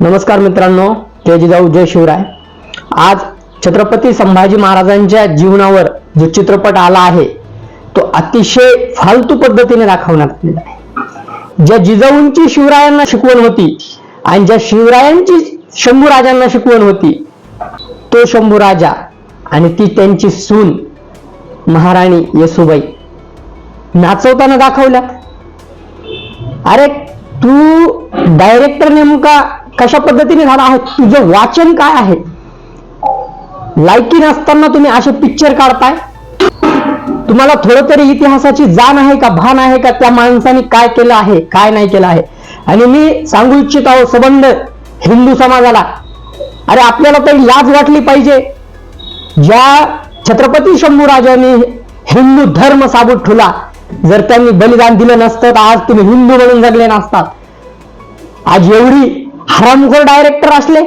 नमस्कार मित्रांनो जय जिजाऊ जय शिवराय. आज छत्रपती संभाजी महाराजांच्या जीवनावर जो चित्रपट आला आहे तो अतिशय फालतू पद्धतीने दाखवण्यात आलेला आहे. ज्या जिजाऊंची शिवरायांना शिकवण होती आणि ज्या शिवरायांची शंभू राजांना शिकवण होती तो शंभू राजा आणि ती त्यांची सून महाराणी येसुबाई नाचवताना दाखवल्या अरे तू डायरेक्टर नेमका कशा पद्धतीने झाला आहे? तुझं वाचन काय आहे? लायकी नसताना तुम्ही असे पिक्चर काढताय? तुम्हाला थोडं तरी इतिहासाची जाण आहे का भान आहे का त्या माणसाने काय केलं आहे काय नाही केलं आहे? आणि मी सांगू इच्छित आहो सबंध हिंदू समाजाला. अरे आपल्याला तरी लाज वाटली पाहिजे. ज्या छत्रपती शंभूराजांनी हिंदू धर्म साबूत ठुला जर त्यांनी बलिदान दिलं नसतं तर आज तुम्ही हिंदू म्हणून जगले नसतात. आज एवढी हरामखोर डायरेक्टर असले.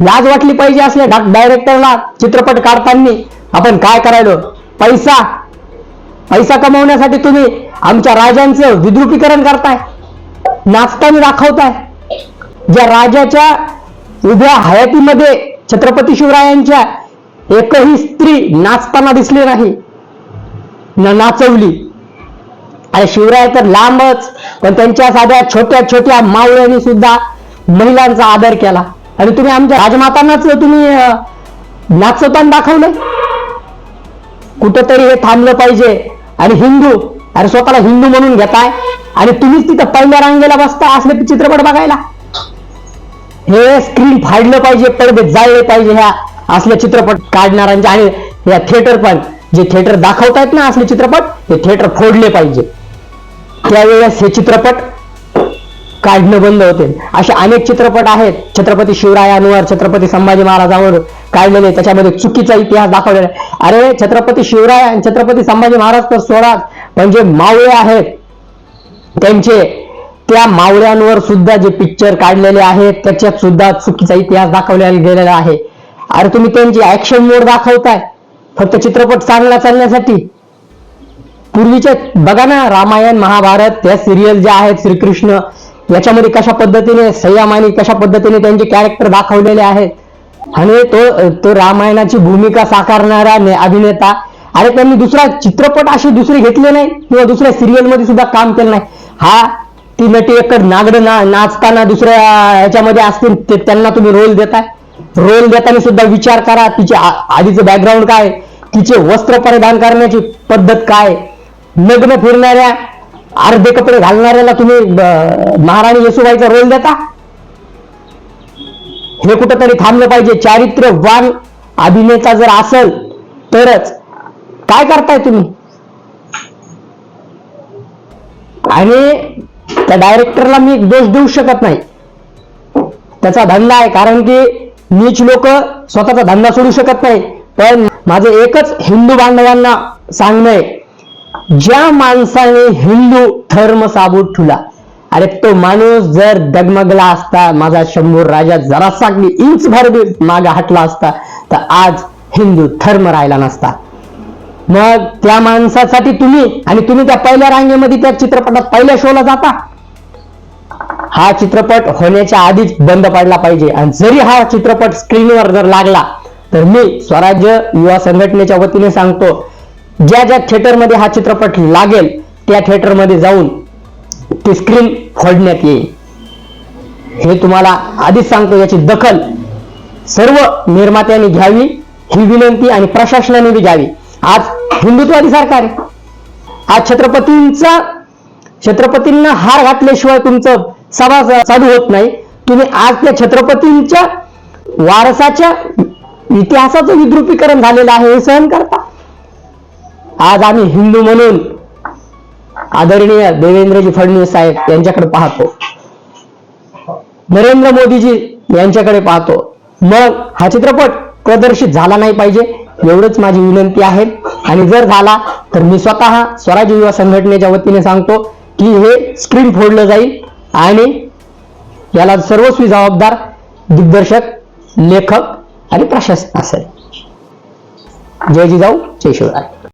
लाज वाटली पाहिजे असले डायरेक्टरला चित्रपट काढताना. आपण काय करायलो? पैसा. पैसा कमवण्यासाठी तुम्ही आमच्या राजांचं विद्रुपीकरण करताय. नाचताना दाखवताय. ज्या राजाच्या उभ्या हयातीमध्ये छत्रपती शिवरायांच्या एकही स्त्री नाचताना दिसली नाही न नाचवली. आणि शिवराय तर लांबच पण त्यांच्या साध्या छोट्या छोट्या मावळ्यांनी सुद्धा महिलांचा आदर केला. आणि तुम्ही आमच्या राजमातांनाच तुम्ही अं, नाचताना दाखवलं कुठंतरी हे थांबलं पाहिजे. आणि हिंदू अरे स्वतःला हिंदू म्हणून घेताय. आणि तुम्हीच तिथं पहिल्या रांगेला बसता असले चित्रपट बघायला. हे स्क्रीन फाडलं पाहिजे पडदे जाळले पाहिजे ह्या असले चित्रपट काढणाऱ्यांचे. आणि या थिएटर पण जे थिएटर दाखवतायत ना असले चित्रपट हे थिएटर फोडले पाहिजे. त्यावेळेस हे चित्रपट काढणं बंद होते. असे अनेक चित्रपट आहेत. छत्रपती शिवरायांवर छत्रपती संभाजी महाराजांवर काढलेले त्याच्यामध्ये चुकीचा इतिहास दाखवलेला आहे. अरे छत्रपती शिवराय आणि छत्रपती संभाजी महाराज तर सोडाच. म्हणजे मावळे आहेत त्यांचे त्या मावळ्यांवर सुद्धा जे पिक्चर काढलेले आहेत त्याच्यात सुद्धा चुकीचा इतिहास दाखवला गेलेला आहे. अरे तुम्ही त्यांची ऍक्शन मोड दाखवताय. फक्त चित्रपट चांगला चालण्यासाठी. पूर्वीचे बघा ना रामायण महाभारत त्या सिरियल ज्या आहेत श्रीकृष्ण याच्यामध्ये कशा पद्धतीने संयमाने कशा पद्धतीने त्यांचे कॅरेक्टर दाखवलेले आहेत. आणि तो तो रामायणाची भूमिका साकारणारा अभिनेता अरे त्यांनी दुसरा चित्रपट अशी दुसरी घेतले नाही किंवा दुसऱ्या सिरियलमध्ये सुद्धा काम केलं नाही. हा ती नटी एकड नागड ना नाचताना दुसऱ्या ह्याच्यामध्ये असतील ते त्यांना तुम्ही रोल देताय. रोल देताना सुद्धा विचार करा तिचे आधीचं बॅकग्राऊंड काय तिचे वस्त्र परिधान करण्याची पद्धत काय नग्न फिरणाऱ्या अर्धे कपडे घालणाऱ्याला तुम्ही महाराणी येसुबाईचा रोल देता? हे कुठंतरी थांबलं पाहिजे. चारित्र्यवान अभिनेता जर असेल तरच. काय करताय तुम्ही? आणि त्या डायरेक्टरला मी दोष देऊ शकत नाही. त्याचा धंदा आहे कारण की नीच लोक स्वतःचा धंदा सोडू शकत नाही. पण माझं एकच हिंदू बांधवांना सांगणं आहे ज्या माणसाने हिंदू धर्म साबूत ठेवला अरे तो माणूस जर डगमगला असता माझा शंभूर राजा जरासा इंच भर बी मागे हटला असता तर आज हिंदू धर्म राहिला नसता. मग त्या माणसासाठी तुम्ही आणि तुम्ही त्या पहिल्या रांगेमध्ये त्या चित्रपटात पहिल्या शोला जाता. हा चित्रपट होण्याच्या आधीच बंद पडला पाहिजे. आणि जरी हा चित्रपट स्क्रीनवर जर लागला तर मी स्वराज्य युवा संघटनेच्या वतीने सांगतो ज्या ज्या थिएटरमध्ये हा चित्रपट लागेल त्या थिएटरमध्ये जाऊन ती स्क्रीन फोडण्यात येईल. हे तुम्हाला आधीच सांगतो याची दखल सर्व निर्मात्यांनी घ्यावी ही विनंती आणि प्रशासनाने बी घ्यावी. आज हिंदुत्वादी सरकार आहे. आज छत्रपतींचा छत्रपतींना हार घातल्याशिवाय तुमचं सभा चालू होत नाही. तुम्ही आज त्या छत्रपतींच्या वारसाच्या इतिहासाचं विद्रुपीकरण झालेलं आहे हे सहन करता. आज आम्ही हिंदू म्हणून आदरणीय देवेंद्रजी फडणवीस साहेब यांच्याकडे पाहतो. नरेंद्र मोदीजी यांच्याकडे पाहतो. मग हा चित्रपट प्रदर्शित झाला नाही पाहिजे एवढंच माझी विनंती आहे. आणि जर झाला तर मी स्वतः स्वराज्य युवा संघटनेच्या वतीने सांगतो की हे स्क्रीन फोडलं जाईल आणि याला सर्वस्वी जबाबदार दिग्दर्शक लेखक आणि प्रशासन असेल. जय जिजाऊ जय शिवराय.